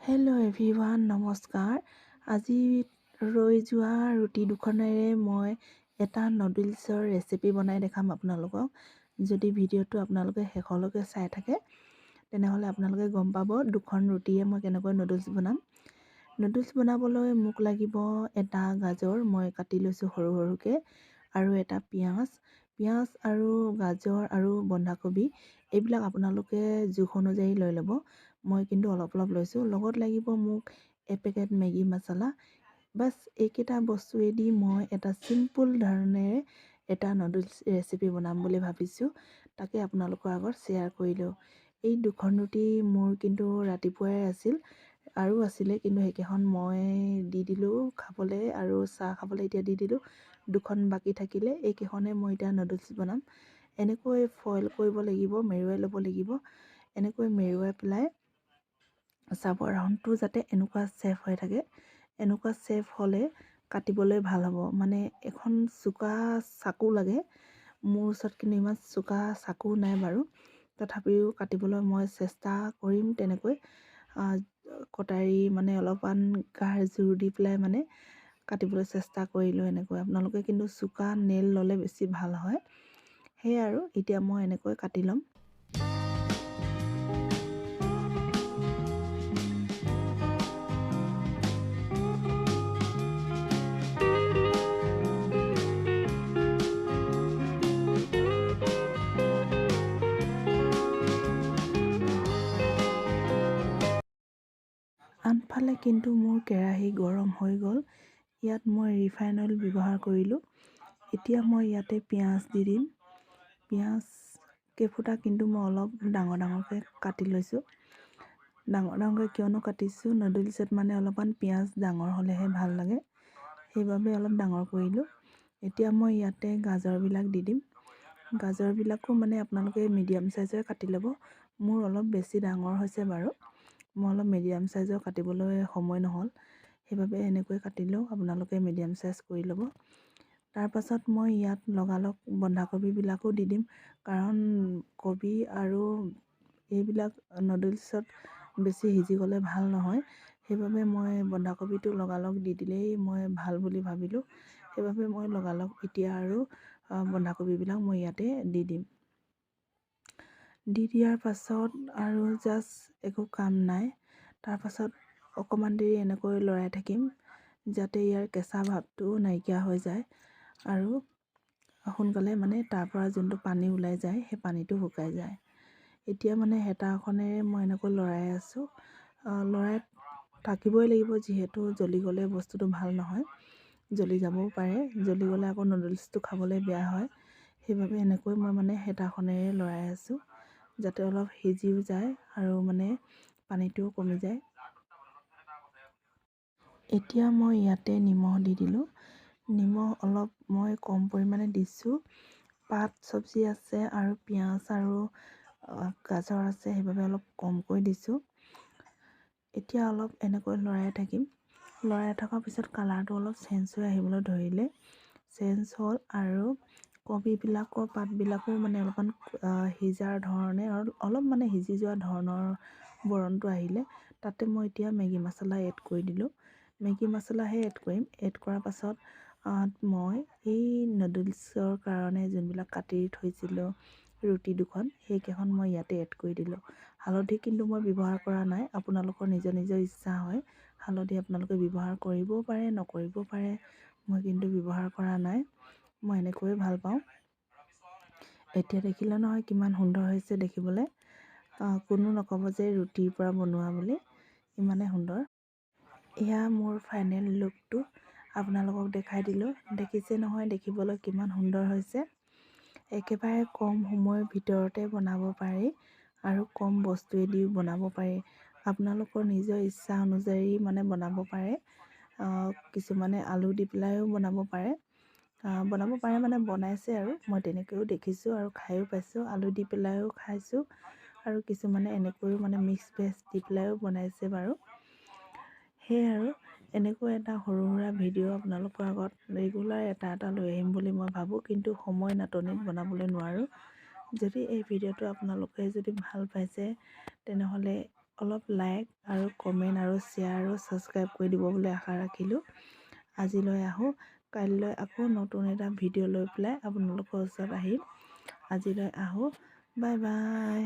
Hello everyone নমস্কাৰ। আজি ৰৈ যোৱা ৰুটি দুখনেৰে মই এটা নুডলছৰ ৰেচিপি বনাই দেখাম আপোনালোকক। যদি ভিডিঅ'টো আপোনালোকে শেষলৈকে চাই থাকে তেনেহ'লে আপোনালোকে গম পাব দুখন ৰুটিয়ে মই কেনেকৈ নুডলছ বনাম। নুডলছ বনাবলৈ মোক লাগিব এটা গাজৰ মই কাটি লৈছোঁ সৰু সৰুকৈ আৰু এটা পিঁয়াজ। পিঁয়াজ আৰু গাজৰ আৰু বন্ধাকবি এইবিলাক আপোনালোকে জোখ অনুযায়ী লৈ ল'ব। মই কিন্তু অলপ অলপ লৈছোঁ। লগত লাগিব মোক এপেকেট মেগী মচলা বাছ এইকেইটা বস্তুৱেদি মই এটা চিম্পুল ধৰণেৰে এটা নুডলছ ৰেচিপি বনাম বুলি ভাবিছোঁ। তাকে আপোনালোকৰ আগত শ্বেয়াৰ কৰিলোঁ। এই দুখন ৰুটি মোৰ কিন্তু ৰাতিপুৱাই আছিল আৰু আছিলে কিন্তু সেইকেইখন মই দি দিলোঁ খাবলৈ আৰু চাহ খাবলৈ এতিয়া দি দিলোঁ। দুখন বাকী থাকিলে এইকেইখনে মই এতিয়া নুডলছ বনাম। এনেকৈ ফইল কৰিব লাগিব মেৰুৱাই ল'ব লাগিব। এনেকৈ মেৰুৱাই পেলাই চাব ৰাউণ্ডটো যাতে এনেকুৱা চেফ হৈ থাকে এনেকুৱা চেফ হ'লে কাটিবলৈ ভাল হ'ব। মানে এখন চোকা চাকু লাগে মোৰ ওচৰত কিন্তু ইমান চোকা চাকু নাই বাৰু। তথাপিও কাটিবলৈ মই চেষ্টা কৰিম তেনেকৈ কটাৰী মানে অলপমান গাৰ জোৰ দি পেলাই মানে কাটিবলৈ চেষ্টা কৰিলোঁ এনেকৈ। আপোনালোকে কিন্তু চোকা নেল ল'লে বেছি ভাল হয়। সেয়াই আৰু এতিয়া মই এনেকৈ কাটি ল'ম। আনফালে কিন্তু মোৰ কেৰাহী গৰম হৈ গ'ল। ইয়াত মই ৰিফাইন অইল ব্যৱহাৰ কৰিলোঁ। এতিয়া মই ইয়াতে পিঁয়াজ দি দিম। পিঁয়াজ কেইফুটা কিন্তু মই অলপ ডাঙৰ ডাঙৰকৈ কাটি লৈছোঁ। ডাঙৰ ডাঙৰকৈ কিয়নো কাটিছোঁ নুডলছত মানে অলপমান পিঁয়াজ ডাঙৰ হ'লেহে ভাল লাগে। সেইবাবে অলপ ডাঙৰ কৰিলোঁ। এতিয়া মই ইয়াতে গাজৰবিলাক দি দিম। গাজৰবিলাকো মানে আপোনালোকে মিডিয়াম চাইজৰে কাটি ল'ব। মোৰ অলপ বেছি ডাঙৰ হৈছে বাৰু। মই অলপ মিডিয়াম চাইজৰ কাটিবলৈ সময় নহ'ল। সেইবাবে এনেকৈ কাটিলেও আপোনালোকে মিডিয়াম চাইজ কৰি ল'ব। তাৰপাছত মই ইয়াত লগালগ বন্ধাকবিবিলাকো দি দিম। কাৰণ কবি আৰু এইবিলাক নুডলছত বেছি সিজি গ'লে ভাল নহয়। সেইবাবে মই বন্ধাকবিটো লগালগ দি দিলেই মই ভাল বুলি ভাবিলোঁ। সেইবাবে মই লগালগ এতিয়া আৰু বন্ধাকবিবিলাক মই ইয়াতে দি দিম। দি দিয়াৰ পাছত আৰু জাষ্ট একো কাম নাই। তাৰপাছত অকণমান দেৰি এনেকৈ লৰাই থাকিম যাতে ইয়াৰ কেঁচা ভাৱটো নাইকিয়া হৈ যায় আৰু সোনকালে মানে তাৰ পৰা যোনটো পানী ওলাই যায় সেই পানীটো শুকাই যায়। এতিয়া মানে হেতাখনেৰে মই এনেকৈ লৰাই আছোঁ। লৰাই থাকিবই লাগিব যিহেতু জ্বলি গ'লে বস্তুটো ভাল নহয় জ্বলি যাবও পাৰে। জ্বলি গ'লে আকৌ নুডলছটো খাবলৈ বেয়া হয়। সেইবাবে এনেকৈ মই মানে হেতাখনেৰে লৰাই আছোঁ। যাতে অলপ সিজিও যায় আৰু মানে পানীটোও কমি যায়। এতিয়া মই ইয়াতে নিমখ দি দিলোঁ। নিমখ অলপ মই কম পৰিমাণে দিছোঁ। পাত চব্জি আছে আৰু পিঁয়াজ আৰু গাজৰ আছে সেইবাবে অলপ কমকৈ দিছোঁ। এতিয়া অলপ এনেকৈ লৰাই থাকিম। লৰাই থকাৰ পিছত কালাৰটো অলপ চেঞ্জ হৈ আহিবলৈ ধৰিলে। চেঞ্জ হ'ল আৰু কবিবিলাকৰ পাতবিলাকো মানে অলপমান সিজাৰ ধৰণে অলপ মানে সিজি যোৱা ধৰণৰ বৰণটো আহিলে। তাতে মই এতিয়া মেগী মছলা এড কৰি দিলোঁ। মেগী মছলাহে এড কৰিম। এড কৰাৰ পাছত মই এই নুডলছৰ কাৰণে যোনবিলাক কাটি থৈছিলোঁ ৰুটি দুখন সেইকেইখন মই ইয়াতে এড কৰি দিলোঁ। হালধি কিন্তু মই ব্যৱহাৰ কৰা নাই আপোনালোকৰ নিজৰ নিজৰ ইচ্ছা হয়। হালধি আপোনালোকে ব্যৱহাৰ কৰিবও পাৰে নকৰিবও পাৰে মই কিন্তু ব্যৱহাৰ কৰা নাই। মই এনেকৈয়ে ভাল পাওঁ। এতিয়া দেখিলে নহয় কিমান সুন্দৰ হৈছে দেখিবলৈ। কোনো নক'ব যে ৰুটিৰ পৰা বনোৱা বুলি। ইমানে সুন্দৰ। এয়া মোৰ ফাইনেল লুকটো আপোনালোকক দেখাই দিলোঁ। দেখিছে নহয় দেখিবলৈ কিমান সুন্দৰ হৈছে। একেবাৰে কম সময়ৰ ভিতৰতে বনাব পাৰি আৰু কম বস্তুৱেদিও বনাব পাৰি। আপোনালোকৰ নিজৰ ইচ্ছা অনুযায়ী মানে বনাব পাৰে। কিছুমানে আলু দি পেলাইও বনাব পাৰে। বনাব পাৰে মানে বনাইছে আৰু। মই তেনেকৈও দেখিছোঁ আৰু খায়ো পাইছোঁ আলু দি পেলাইও খাইছোঁ আৰু কিছুমানে এনেকৈও মানে মিক্স ভেজ দি পেলাইও বনাইছে বাৰু। সেয়াই আৰু এনেকৈ এটা সৰু সুৰা ভিডিঅ' আপোনালোকৰ আগত ৰেগুলাৰ এটা এটা লৈ আহিম বুলি মই ভাবোঁ কিন্তু সময় নাটনিত বনাবলৈ নোৱাৰোঁ। যদি এই ভিডিঅ'টো আপোনালোকে যদি ভাল পাইছে তেনেহ'লে অলপ লাইক আৰু কমেণ্ট আৰু শ্বেয়াৰ আৰু ছাবস্ক্ৰাইব কৰি দিব বুলি আশা ৰাখিলোঁ। আজিলৈ আহোঁ। কাইলৈ আকৌ নতুন এটা ভিডিঅ' লৈ পেলাই আপোনালোকৰ ওচৰত আহিম। আজিলৈ আহোঁ। Bye bye.